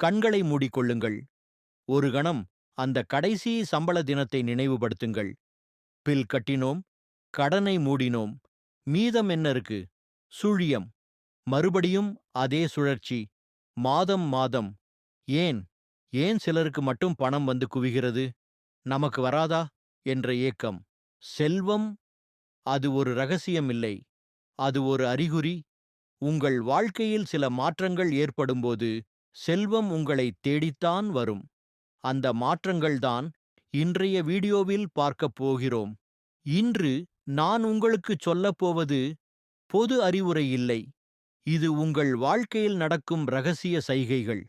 கண்களை மூடிக்கொள்ளுங்கள். ஒரு கணம் அந்த கடைசி சம்பள தினத்தை நினைவுபடுத்துங்கள். பில் கட்டினோம் கடனை மூடினோம். மீதம் என்ன இருக்கு? சுழியம். மறுபடியும் அதே சுழற்சி. மாதம் மாதம். ஏன்? ஏன் சிலருக்கு மட்டும் பணம் வந்து குவிகிறது? நமக்கு வராதா? என்ற ஏக்கம். செல்வம் அது ஒரு ரகசியம் இல்லை. அது ஒரு அறிகுறி. உங்கள் வாழ்க்கையில் சில மாற்றங்கள் ஏற்படும்போது செல்வம் உங்களை தேடித்தான் வரும். அந்த மாற்றங்கள்தான் இன்றைய வீடியோவில் பார்க்கப் போகிறோம். இன்று நான் உங்களுக்குச் சொல்லப்போவது பொது அறிவுரை இல்லை. இது உங்கள் வாழ்க்கையில் நடக்கும் ரகசிய சைகைகள்.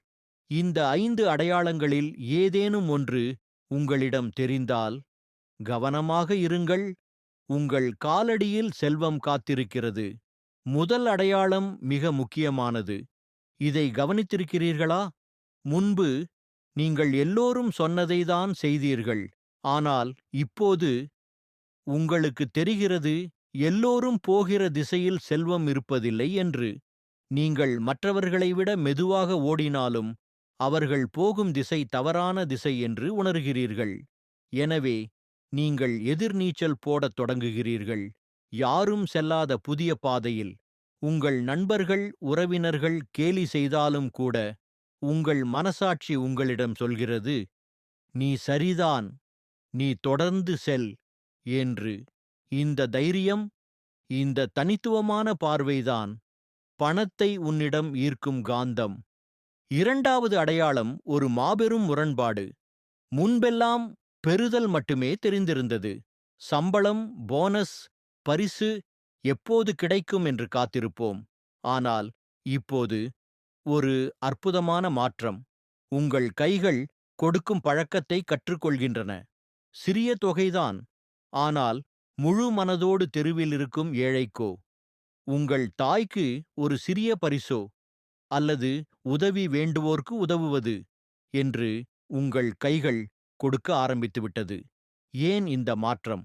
இந்த ஐந்து அடையாளங்களில் ஏதேனும் ஒன்று உங்களிடம் தெரிந்தால் கவனமாக இருங்கள். உங்கள் காலடியில் செல்வம் காத்திருக்கிறது. முதல் அடையாளம் மிக முக்கியமானது. இதை கவனித்திருக்கிறீர்களா? முன்பு நீங்கள் எல்லோரும் சொன்னதைதான் செய்தீர்கள். ஆனால் இப்போது உங்களுக்கு தெரிகிறது எல்லோரும் போகிற திசையில் செல்வம் இருப்பதில்லை என்று. நீங்கள் மற்றவர்களை விட மெதுவாக ஓடினாலும் அவர்கள் போகும் திசை தவறான திசை என்று உணர்கிறீர்கள். எனவே நீங்கள் எதிர்நீச்சல் போடத் தொடங்குகிறீர்கள். யாரும் செல்லாத புதிய பாதையில் உங்கள் நண்பர்கள் உறவினர்கள் கேலி செய்தாலும் கூட உங்கள் மனசாட்சி உங்களிடம் சொல்கிறது நீ சரிதான் நீ தொடர்ந்து செல் என்று. இந்த தைரியம் இந்த தனித்துவமான பார்வைதான் பணத்தை உன்னிடம் ஈர்க்கும் காந்தம். இரண்டாவது அடையாளம் ஒரு மாபெரும் முரண்பாடு. முன்பெல்லாம் பெறுதல் மட்டுமே தெரிந்திருந்தது. சம்பளம் போனஸ் பரிசு எப்போது கிடைக்கும் என்று காத்திருப்போம். ஆனால் இப்போது ஒரு அற்புதமான மாற்றம். உங்கள் கைகள் கொடுக்கும் பழக்கத்தை கற்றுக்கொள்கின்றன. சிறிய தொகைதான் ஆனால் முழு மனதோடு தெருவில் இருக்கும் ஏழைக்கோ உங்கள் தாய்க்கு ஒரு சிறிய பரிசோ அல்லது உதவி வேண்டுவோர்க்கு உதவுவது என்று உங்கள் கைகள் கொடுக்க ஆரம்பித்துவிட்டது. ஏன் இந்த மாற்றம்?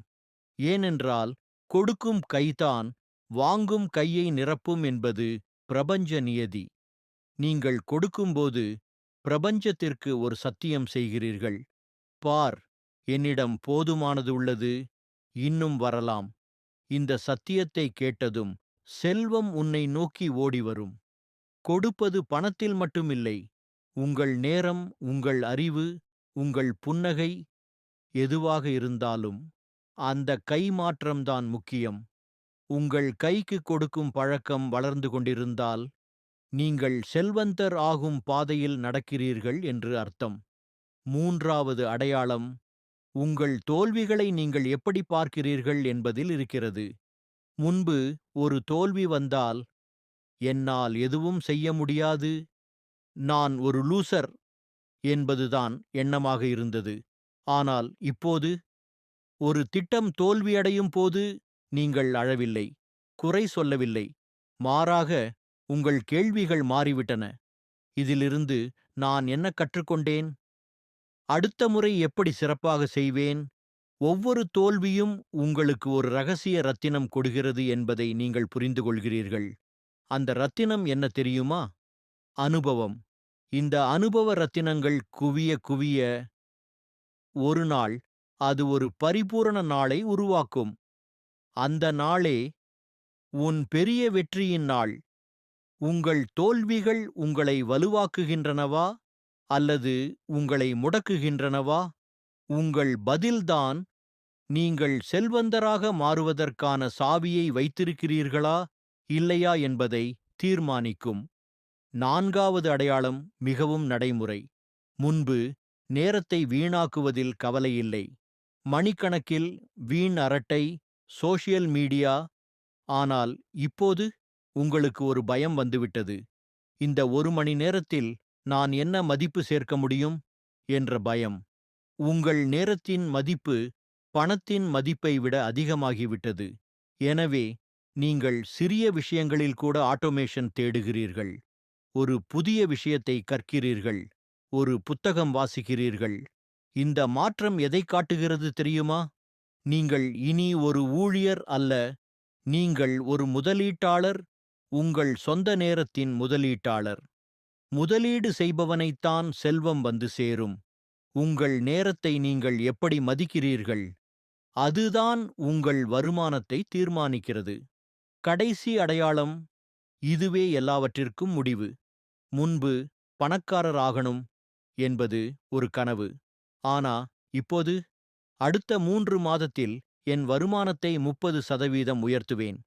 ஏனென்றால் கொடுக்கும் கைதான் வாங்கும் கையை நிரப்பும் என்பது பிரபஞ்ச நியதி. நீங்கள் கொடுக்கும்போது பிரபஞ்சத்திற்கு ஒரு சத்தியம் செய்கிறீர்கள். பார் என்னிடம் போதுமானது உள்ளது இன்னும் வரலாம். இந்த சத்தியத்தை கேட்டதும் செல்வம் உன்னை நோக்கி ஓடி வரும். கொடுப்பது பணத்தில் மட்டுமில்லை உங்கள் நேரம் உங்கள் அறிவு உங்கள் புன்னகை எதுவாக இருந்தாலும் அந்த கை மாற்றம்தான் முக்கியம். உங்கள் கைக்கு கொடுக்கும் பழக்கம் வளர்ந்து கொண்டிருந்தால் நீங்கள் செல்வந்தர் ஆகும் பாதையில் நடக்கிறீர்கள் என்று அர்த்தம். மூன்றாவது அடையாளம் உங்கள் தோல்விகளை நீங்கள் எப்படி பார்க்கிறீர்கள் என்பதில் இருக்கிறது. முன்பு ஒரு தோல்வி வந்தால் என்னால் எதுவும் செய்ய முடியாது நான் ஒரு லூசர் என்பதுதான் எண்ணமாக இருந்தது. ஆனால் இப்போது ஒரு திட்டம் தோல்வியடையும் போது நீங்கள் அழவில்லை குறை சொல்லவில்லை மாறாக உங்கள் கேள்விகள் மாறிவிட்டன. இதிலிருந்து நான் என்ன கற்றுக்கொண்டேன்? அடுத்த முறை எப்படி சிறப்பாக செய்வேன்? ஒவ்வொரு தோல்வியும் உங்களுக்கு ஒரு ரகசிய ரத்தினம் கொடுக்கிறது என்பதை நீங்கள் புரிந்து கொள்கிறீர்கள். அந்த ரத்தினம் என்ன தெரியுமா? அனுபவம். இந்த அனுபவ ரத்தினங்கள் குவிய குவிய ஒரு நாள் அது ஒரு பரிபூரண நாளை உருவாக்கும். அந்த நாளே உன் பெரிய வெற்றியின் நாள். உங்கள் தோல்விகள் உங்களை வலுவாக்குகின்றனவா? அல்லது உங்களை முடக்குகின்றனவா? உங்கள் பதில்தான் நீங்கள் செல்வந்தராக மாறுவதற்கான சாவியை வைத்திருக்கிறீர்களா? இல்லையா என்பதை தீர்மானிக்கும். நான்காவது அடையாளம் மிகவும் நடைமுறை. முன்பு நேரத்தை வீணாக்குவதில் கவலையில்லை மணிக்கணக்கில் வீண் அரட்டை சோஷியல் மீடியா ஆனால் இப்போது உங்களுக்கு ஒரு பயம் வந்துவிட்டது. இந்த ஒரு மணி நேரத்தில் நான் என்ன மதிப்பு சேர்க்க முடியும்? என்ற பயம். உங்கள் நேரத்தின் மதிப்பு பணத்தின் மதிப்பை விட அதிகமாகிவிட்டது. எனவே நீங்கள் சிறிய விஷயங்களில் கூட ஆட்டோமேஷன் தேடுகிறீர்கள். ஒரு புதிய விஷயத்தை கற்கிறீர்கள். ஒரு புத்தகம் வாசிக்கிறீர்கள். இந்த மாற்றம் எதை காட்டுகிறது தெரியுமா? நீங்கள் இனி ஒரு ஊழியர் அல்ல நீங்கள் ஒரு முதலீட்டாளர் உங்கள் சொந்த நேரத்தின் முதலீட்டாளர். முதலீடு செய்பவனைத்தான் செல்வம் வந்து சேரும். உங்கள் நேரத்தை நீங்கள் எப்படி மதிக்கிறீர்கள்? அதுதான் உங்கள் வருமானத்தை தீர்மானிக்கிறது. கடைசி அடையாளம் இதுவே எல்லாவற்றிற்கும் முடிவு. முன்பு பணக்காரராகணும் என்பது ஒரு கனவு. ஆனா இப்போது அடுத்த மூன்று மாதத்தில் என் வருமானத்தை முப்பது சதவீதம் உயர்த்துவேன்.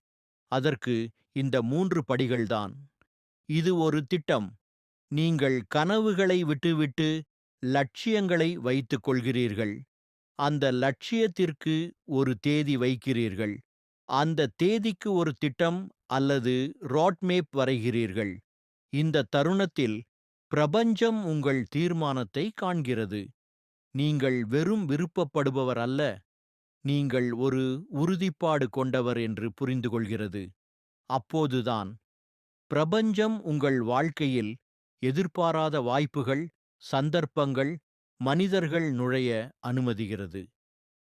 அதற்கு இந்த மூன்று படிகள்தான். இது ஒரு திட்டம். நீங்கள் கனவுகளை விட்டுவிட்டு லட்சியங்களை வைத்துக் கொள்கிறீர்கள். அந்த லட்சியத்திற்கு ஒரு தேதி வைக்கிறீர்கள். அந்த தேதிக்கு ஒரு திட்டம் அல்லது ரோட்மேப் வரைகிறீர்கள். இந்த தருணத்தில் பிரபஞ்சம் உங்கள் தீர்மானத்தை காண்கிறது. நீங்கள் வெறும் விருப்பப்படுபவர் அல்ல நீங்கள் ஒரு உறுதிப்பாடு கொண்டவர் என்று புரிந்து கொள்கிறது அப்போதுதான் பிரபஞ்சம் உங்கள் வாழ்க்கையில் எதிர்பாராத வாய்ப்புகள் சந்தர்ப்பங்கள் மனிதர்கள் நுழைய அனுமதிகிறது.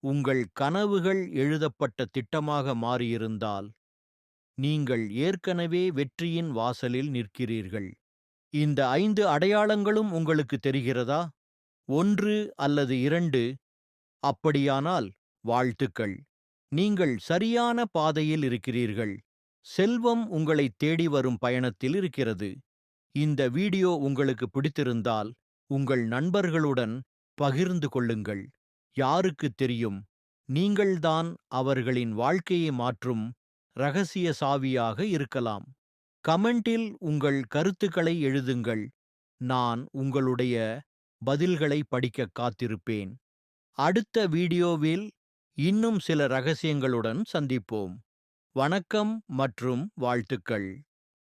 உங்கள் கனவுகள் எழுதப்பட்ட திட்டமாக மாறியிருந்தால் நீங்கள் ஏற்கனவே வெற்றியின் வாசலில் நிற்கிறீர்கள். இந்த ஐந்து அடையாளங்களும் உங்களுக்கு தெரிகிறதா? ஒன்று அல்லது இரண்டு அப்படியானால் வாழ்த்துக்கள். நீங்கள் சரியான பாதையில் இருக்கிறீர்கள். செல்வம் உங்களை தேடி வரும் பயணத்தில் இருக்கிறது. இந்த வீடியோ உங்களுக்கு பிடித்திருந்தால் உங்கள் நண்பர்களுடன் பகிர்ந்து கொள்ளுங்கள். யாருக்கு தெரியும்? நீங்கள்தான் அவர்களின் வாழ்க்கையை மாற்றும் ரகசிய சாவியாக இருக்கலாம். கமெண்டில் உங்கள் கருத்துக்களை எழுதுங்கள். நான் உங்களுடைய பதில்களை படிக்க காத்திருப்பேன். அடுத்த வீடியோவில் இன்னும் சில ரகசியங்களுடன் சந்திப்போம். வணக்கம் மற்றும் வாழ்த்துக்கள்.